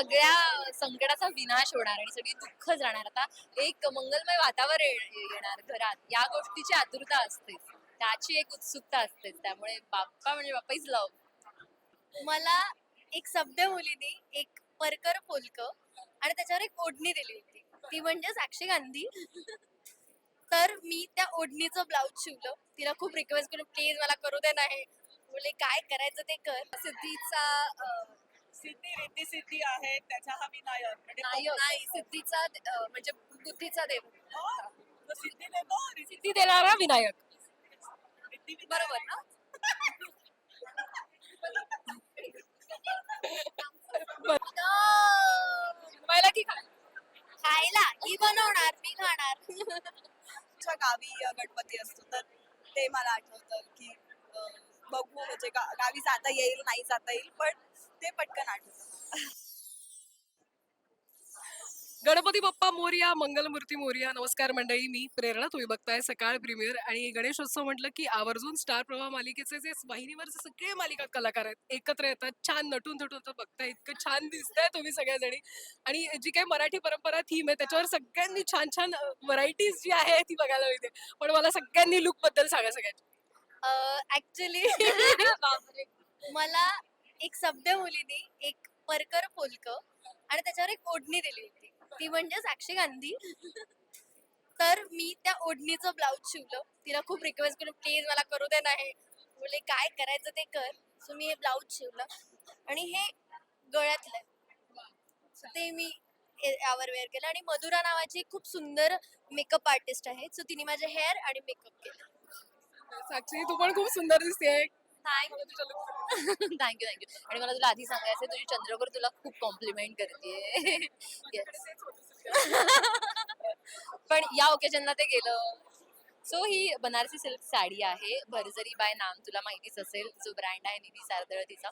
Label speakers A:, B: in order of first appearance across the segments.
A: सगळ्या संकटाचा विनाश होणार आणि सगळी दुःख जाणार. आता एक मंगलमय वातावरण येणार घरात. या गोष्टीची आतुरता असते. त्याची एक उत्सुकता असते. त्यामुळे बाप्पा म्हणजे बाप्पा इज लव
B: मला एक सभ्य मुलीने एक परकर पोलक आणि त्याच्यावर एक ओढणी दिली होती. ती म्हणजे साक्षी गांधी. तर मी त्या ओढणीचं ब्लाऊज शिवलं. तिला खूप रिक्वेस्ट केलं प्लीज मला करू दे नाही. बोले काय करायचं ते कर. सिद्धीचा
C: सिद्धी रिद्धी सिद्धी आहे त्याचा हा विनायक. म्हणजे
A: नायक.
B: नाही सिद्धीचा अं, म्हणजे बुद्धीचा देव.
C: हो, तो सिद्धी देतो रिद्धी
A: ती देणारा विनायक.
C: रिद्धी विनायक.
B: बरोबर ना?
A: पहिला की काय
B: खायला. ही बनवणार मी खाणार.
C: आमच्या गावी अ, गणपती असतो तर ते मला आठवतं की अ, बघू म्हणजे गा- गावी जाता येईल नाही जाता येईल पण ते पटकन आठवतं
D: गणपती बाप्पा मोर्या मंगलमूर्ती मोर्या. नमस्कार मंडळी मी प्रेरणा तुम्ही बघताय सकाळ प्रीमियर आणि गणेशोत्सव म्हटलं की आवर्जून स्टार प्रवाह मालिकेचे जे वाहिनीवरचे सगळे मालिका कलाकार आहेत एकत्र येतात छान नटून थटून तर बघताय इतकं छान दिसतंय तुम्ही सगळ्याजणी. आणि जी काही मराठी परंपरा थीम आहे त्याच्यावर सगळ्यांनी छान छान व्हरायटीज जी आहे ती बघायला मिळते. पण मला सगळ्यांनी लुकबद्दल सांगा सगळ्यांच्या
B: ऍक्च्युली मला एक सभ्य मुलीने एक परकर पोलक आणि त्याच्यावर एक ओढणी दिली होती. ती म्हणजे साक्षी गांधी. तर मी त्या ओढणीचं ब्लाऊज शिवलं. तिला खूप रिक्वेस्ट करून प्लीज मला करू दे नाही बोले काय करायचं ते कर. सो मी हे ब्लाऊज शिवलं. आणि हे गळ्यातलं. आहे. ते मी यावर वेअर केलं. आणि मधुरा नावाची खूप सुंदर मेकअप आर्टिस्ट आहे. सो तिने माझे हेअर आणि मेकअप केलं.
D: साक्षी तू पण खूप सुंदर दिसते
A: थँक्यू थँक्यू थँक्यू आणि मला तुला आधी सांगायचं तुझी चंद्रपूर तुला खूप कॉम्प्लिमेंट करते पण या ओकेजनला ते गेलं. सो ही बनारसी सिल्क साडी आहे. भरजरी बाय नाम तुला माहितीच असेल. जो ब्रँड आहे निधी सारदळ तिचा.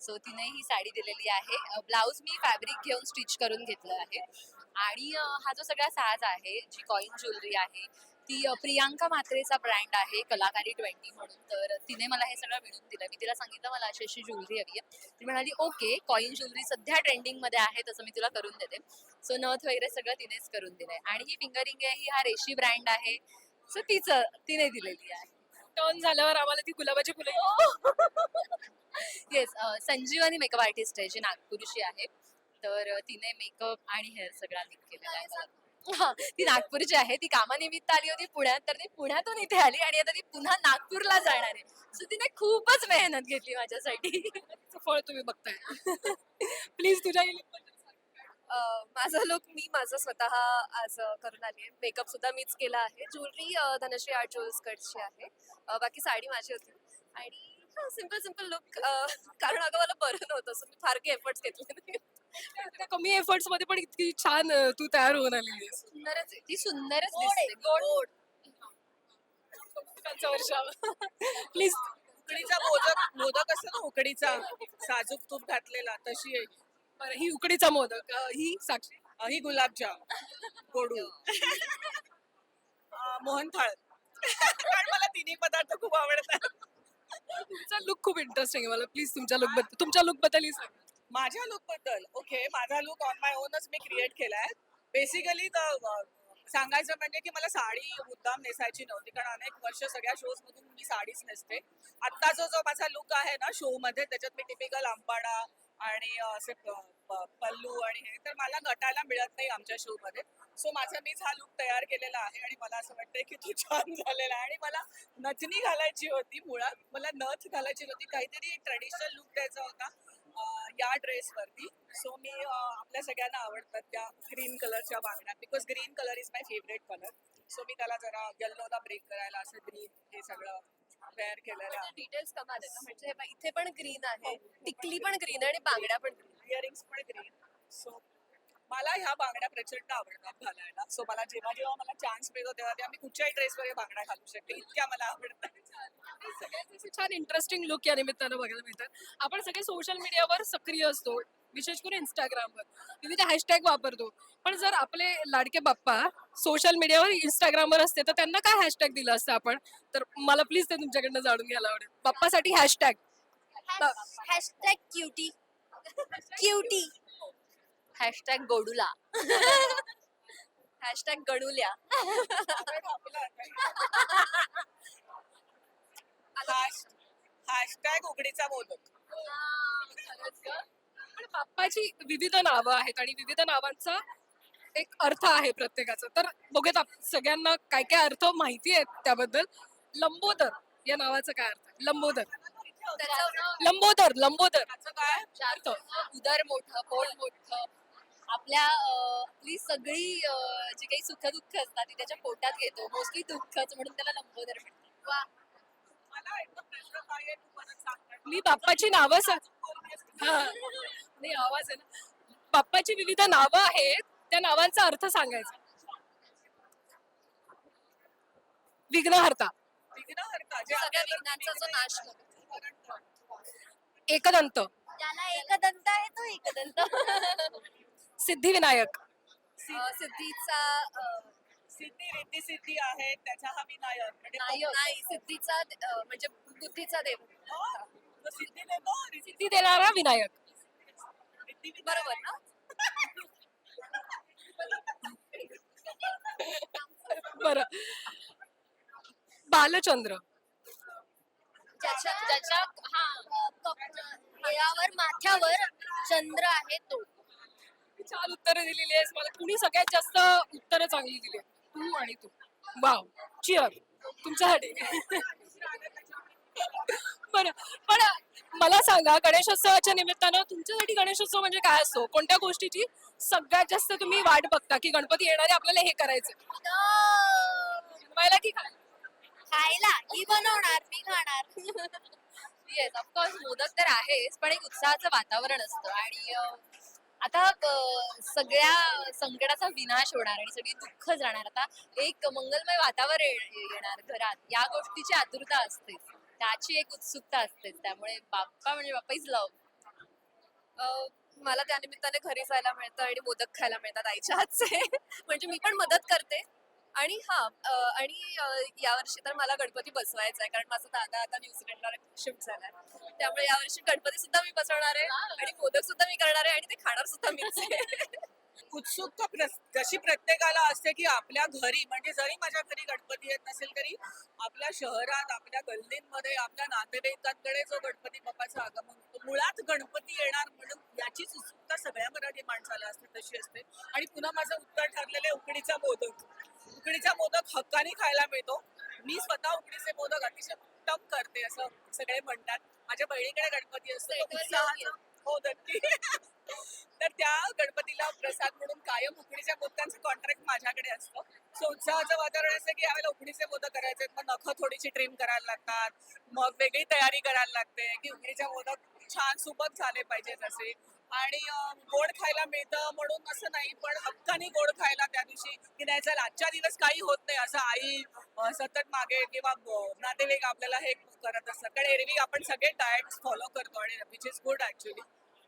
A: सो तिने ही साडी दिलेली आहे. ब्लाऊज मी फॅब्रिक घेऊन स्टिच करून घेतलं आहे. आणि हा जो सगळा साज आहे जी कॉईन ज्वेलरी आहे ती प्रियांका म्हात्रेचा ब्रँड आहे कलाकारी ट्वेंटी म्हणून. तर तिने मला हे सगळं मिळून दिलं. मी तिला सांगितलं मला अशी अशी ज्वेलरी हवी आहे. ती म्हणाली ओके कॉइन ज्वेलरी सध्या ट्रेंडिंगमध्ये आहे तसं मी तुला करून देते. सो नथ वगैरे सगळं तिनेच करून दिलंय. आणि ही फिंगरिंग आहे ही हा रेशी ब्रँड आहे. सो तिचं तिने दिलेली आहे.
D: टर्न झाल्यावर आम्हाला ती गुलाबाची फुलं
A: येस संजीवनी मेकअप आर्टिस्ट आहे जी नागपूरची आहे. तर तिने मेकअप आणि हेअर सगळा नीट केलेला आहे. हा, ती नागपूरची आहे ती कामानिमित्त आली होती पुण्यात तर ती पुण्यातून इथे आली आणि आता ती पुन्हा नागपूरला जाणार आहे. सो तिने खूपच मेहनत घेतली माझ्यासाठी.
D: फळ तुम्ही बघताय. प्लीज तुझ्या
B: माझा लुक मी माझं स्वतः आज करून आली आहे. मेकअप सुद्धा मीच केला आहे. ज्वेलरी धनश्री आर्ट ज्वेल्स कडची आहे बाकी साडी माझी होती. आणि सिंपल सिंपल लुक कारण अगं मला बरं नव्हतं सो मी फार काही एफर्ट्स घेतले नाही.
D: त्या कमी एफर्ट्समध्ये पण इतकी छान अं, तू तयार होऊन आलेली आहेस.
A: सुंदरच. ती सुंदरच दिसते गोड.
D: प्लीज
C: उकडीचा मोदक मोदक असतो ना उकडीचा? साजूक तूप घातलेला तशी आहे.
D: बरं ही उकडीचा मोदक अं, ही साक्षी.
C: अ, ही गुलाबजाम गोडू. अ, मोहनथाळ. कारण मला तिन्ही पदार्थ खूप आवडतात.
D: तुमचा लुक खूप इंटरेस्टिंग आहे मला प्लीज तुमच्या लुकबद्दल तुमच्या लुकबद्दल ही सांग.
C: माझ्या लुकबद्दल ओके माझा लुक ऑन माय ओनच मी क्रिएट केलाय. बेसिकली uh, सांगायचं म्हणजे की मला साडी मुद्दाम नेसायची नव्हती कारण अनेक वर्ष सगळ्या शोज मधून मी साडीच नेसते. आत्ता जो जो माझा लुक आहे ना शो मध्ये त्याच्यात मी टिपिकल आंबाडा आणि असे पल्लू आणि हे तर मला गटायला मिळत नाही आमच्या शो मध्ये. सो माझा मीच हा लुक तयार केलेला आहे आणि मला असं वाटतंय की तो छान झालेला आहे. आणि मला नथनी घालायची होती मुळात. मला नथ घालायची होती काहीतरी ट्रेडिशनल लुक द्यायचा होता. या ड्रेसवरती. सो मी आपल्या सगळ्यांना आवडतात त्या ग्रीन कलरच्या बांगड्या because green colour is my favourite colour so मी त्याला जरा येल्लोला ब्रेक करायला असं ग्रीन हे सगळं तयार केलेलं आहे.
B: डिटेल्स कमाल आहेत ना. म्हणजे हे बघ, इथे पण ग्रीन आहे टिकली पण ग्रीन आणि बांगड्या पण ग्रीन
C: इयरिंग्स पण ग्रीन सो मला ह्या बांगड्या प्रचंड आवडतात घालायला. सो मला जेव्हा जेव्हा मला चान्स मिळतो तेव्हा तेव्हा मी कुठच्याही ड्रेसवर बांगड्या घालू शकते इतक्या मला आवडतात.
D: असे छान इंटरेस्टिंग लुक या निमित्तानं बघायला मिळतात. आपण सगळे सोशल मीडियावर सक्रिय असतो विशेष करून इंस्टाग्रामवर विविध हॅशटॅग वापरतो. पण जर आपले लाडके बाप्पा सोशल मीडियावर इंस्टाग्रामवर असते तर त्यांना काय हॅशटॅग दिलं असतं आपण? तर मला प्लीज ते तुमच्याकडनं जाणून घ्यायला आवडेल. बाप्पासाठी hashtag
B: hashtag cutie cutie
A: hashtag गोडूला. Hashtag गडुल्या.
C: हॅशटॅग उघडीचा
D: पण बाप्पाची विविध नावं आहेत आणि विविध नावांचा एक अर्थ आहे प्रत्येकाचा. तर बघूयात आप- सगळ्यांना काय काय अर्थ माहिती आहेत त्याबद्दल. लंबोदर या नावाचं काय अर्थ आहे? लंबोदर. लंबोदर लंबोदर.
C: त्याचं काय?
A: चार्थ उदर मोठं पोट मोठं. आपल्या अं, आपली सगळी अं, जी काही सुख दुःख असतात ती त्याच्या पोटात घेतो. मोस्टली दुःखच म्हणून त्याला लंबोदर म्हणतात वा
C: मला एकदम प्रश्न काय आहे तू परत सांग
D: मी बाप्पाची नावं सांग हा. नाही आवाज आहे ना. बाप्पाची विविध नावं आहेत. त्या नावांचा अर्थ सांगायचा. विघ्नहर्ता.
C: विघ्नहर्ता जे
A: सगळ्या
C: आपल्याला
A: विघ्नांचा जो नाश करतो
D: एकदंत.
B: ज्याला एकदंत आहे तो एकदंत.
D: सिद्धिविनायक.
A: अं, सिद्धीचा अं,
C: सिद्धी रिद्धी सिद्धी आहे त्याचा हा विनायक. म्हणजे
A: नाही नाही सिद्धीचा अं, म्हणजे बुद्धीचा देव.
C: सिद्धी
D: देणारा विनायक.
A: बरोबर ना?
D: बर. बालचंद्र.
A: ज्याच्या ज्याच्या हा.
B: यावर माथ्यावर चंद्र आहे तो.
D: छान उत्तरं दिलेली आहेस. मला कुणी सगळ्यात जास्त उत्तरं चांगली दिली? तू आणि तू. वाव. चिअर तुमच्यासाठी. बरं पण मला सांगा गणेशोत्सवाच्या निमित्तानं तुमच्यासाठी गणेशोत्सव म्हणजे काय असतो? कोणत्या गोष्टीची सगळ्यात जास्त तुम्ही वाट बघता की गणपती येणारे आपल्याला हे करायचं बनवायला की काय
B: खायला. ही बनवणार मी खाणार.
A: येस ऑफकोर्स मोदक तर आहेच पण एक उत्साहाचं वातावरण असतं. आणि अं, आता अं, सगळ्या संकटाचा विनाश होणार आणि सगळी दुःख जाणार. आता एक मंगलमय वातावरण ये- येणार घरात. या गोष्टीची आतुरता असते. त्याची एक उत्सुकता असते त्यामुळे बाप्पा म्हणजे बाप्पा इज लव मला त्या निमित्ताने घरी जायला मिळतं आणि मोदक खायला मिळतात आईच्या हातचे. म्हणजे मी पण मदत करते. आणि हा आणि यावर्षी तर मला गणपती बसवायचा आहे कारण माझा दादा आता न्यूझीलंडला शिफ्ट झालाय. त्यामुळे यावर्षी गणपती सुद्धा मी बसवणार आहे आणि मोदक सुद्धा मी करणार आहे आणि ते खाणार सुद्धा मीच आहे.
C: उत्सुकता जशी प्रत्येकाला असते की आपल्या घरी म्हणजे जरी माझ्या घरी गणपती येत नसेल तरी आपल्या शहरात आपल्या गल्लींमध्ये आपल्या नातेवाईकांकडे जो गणपती बाप्पाचं आगमन होतं मुळात गणपती येणार म्हणून याचीच उत्सुकता सगळ्या मराठी माणसाला असते तशी असते. आणि पुन्हा माझं उत्तर ठरलेलं आहे उकडीचा मोदक. उकडीचा मोदक हक्काने खायला मिळतो. मी स्वतः उकडीचे मोदक अतिशय उत्तम करते असं सगळे म्हणतात. माझ्या बहिणीकडे गणपती असतो हो नक्की. तर त्या गणपतीला प्रसाद म्हणून कायम उकडीच्या मोदकांचं कॉन्ट्रॅक्ट माझ्याकडे असतं. सो उत्साहाचं वातावरण असतं की यावेळेला उकडीचे मोदक करायचे मग नखं थोडीशी ट्रिम करायला लागतात. मग वेगळी तयारी करायला लागते की उकडीच्या मोदक छान सुबक झाले पाहिजेत असे आणि गोड खायला मिळतं म्हणून असं नाही पण हक्काने गोड खायला त्या दिवशी की नाही चल आजच्या दिवस काही होत नाही असं आई सतत मागे किंवा नातेवाईक आपल्याला हे करत असतात. कारण एरवी आपण सगळे डायट फॉलो करतो आणि which is good actually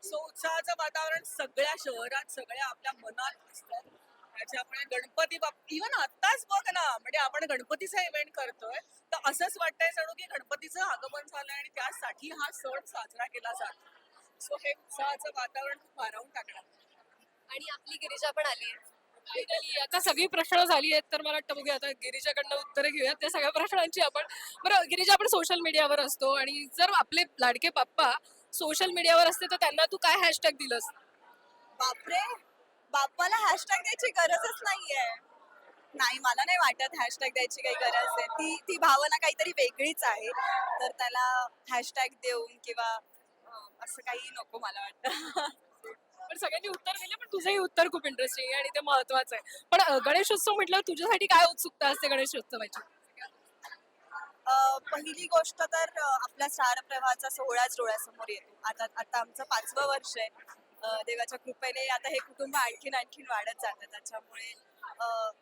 C: so उत्साहाचं वातावरण सगळ्या शहरात सगळ्या आपल्या मनात असतं. त्याच्यामुळे गणपती बाप इव्हन आत्ताच बघ ना म्हणजे आपण गणपतीचा इव्हेंट करतोय तर असंच वाटतंय जणू की गणपतीचं आगमन झालंय आणि त्यासाठी हा सण साजरा केला जातो. सो हे उत्साहाचं वातावरण खूप भारावून टाकणार
A: आणि आपली गिरिजा पण आली आहे.
D: आता सगळी प्रश्न झाली आहेत तर मला वाटतं बघूया आता गिरीजाकडनं उत्तरे घेऊयात. त्या सगळ्या प्रश्नांची आपण बरं गिरीजा आपण सोशल मीडियावर असतो आणि जर आपले लाडके पप्पा सोशल मीडियावर असते तर त्यांना तू काय हॅशटॅग दिलंस?
E: बापरे! बाप्पाला हॅशटॅग द्यायची गरजच नाहीये. नाही मला नाही वाटत हॅशटॅग द्यायची काही गरज आहे. ती ती भावना काहीतरी वेगळीच आहे. तर त्याला हॅशटॅग देऊन किंवा अं, असं काही नको मला वाटतं.
D: पण सगळ्यांनी उत्तर दिले पण तुझंही उत्तर खूप इंटरेस्टिंग आहे आणि ते महत्वाचं आहे. पण अं, गणेशोत्सव म्हटलं तुझ्यासाठी काय उत्सुकता असते गणेशोत्सवाची?
E: पहिली गोष्ट तर आपला स्टार प्रवाहाचा सोहळाच डोळ्यासमोर येतो. आता आता आमचं पाचवं वर्ष आहे. देवाच्या कृपेने आता हे कुटुंब आणखीन आणखीन वाढत जातं. त्याच्यामुळे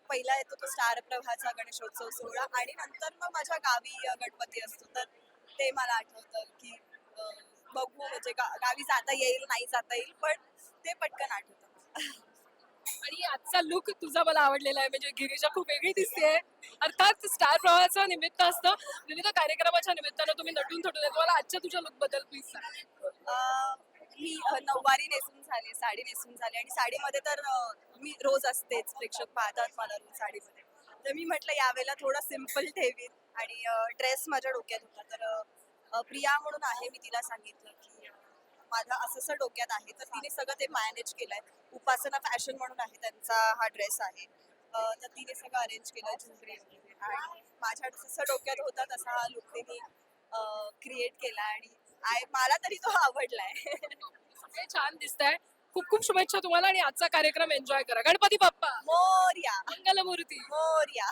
E: पहिला येतो तो स्टार प्रवाहाचा गणेशोत्सव सोहळा आणि नंतर मग माझ्या गावी गणपती असतो. तर ते मला आठवतं की बघू म्हणजे गावी जाता येईल नाही जाता येईल पण ते पटकन आठवतं.
D: आणि आजचा लुक तुझा मला आवडलेला आहे. म्हणजे गिरीजा खूप वेगळी दिसते अर्थात स्टार प्रवाहाचं निमित्त असतं. विविध कार्यक्रमाच्या निमित्तानं तुम्ही नटून थटून तुम्हाला आजच्या तुझ्या लुकबद्दल प्लीज सांग.
E: मी नऊवारी नेसून झाले साडी नेसून झाली. आणि साडीमध्ये तर मी रोज असतेच. प्रेक्षक पाहतात मला रोज साडीमध्ये. तर मी म्हटलं यावेळेला थोडं सिंपल ठेवीन. आणि ड्रेस माझ्या डोक्यात होता. तर प्रिया म्हणून आहे मी तिला सांगितलं की अ, माझं असं असं डोक्यात आहे. तर तिने सगळं ते मॅनेज केलंय. उपासना फॅशन म्हणून आहे त्यांचा हा ड्रेस आहे. तर तिने सगळं अरेंज केलं ज्वेलरी वगैरे. आणि माझ्या जसं डोक्यात होता तसा हा लुक तिने क्रिएट केला. आणि आय मला तरी तो आवडलाय.
D: छान दिसत आहे खूप खूप शुभेच्छा तुम्हाला आणि आजचा कार्यक्रम एन्जॉय करा. गणपती बाप्पा!
E: मोर्या.
D: मंगलमूर्ती!
E: मोर्या.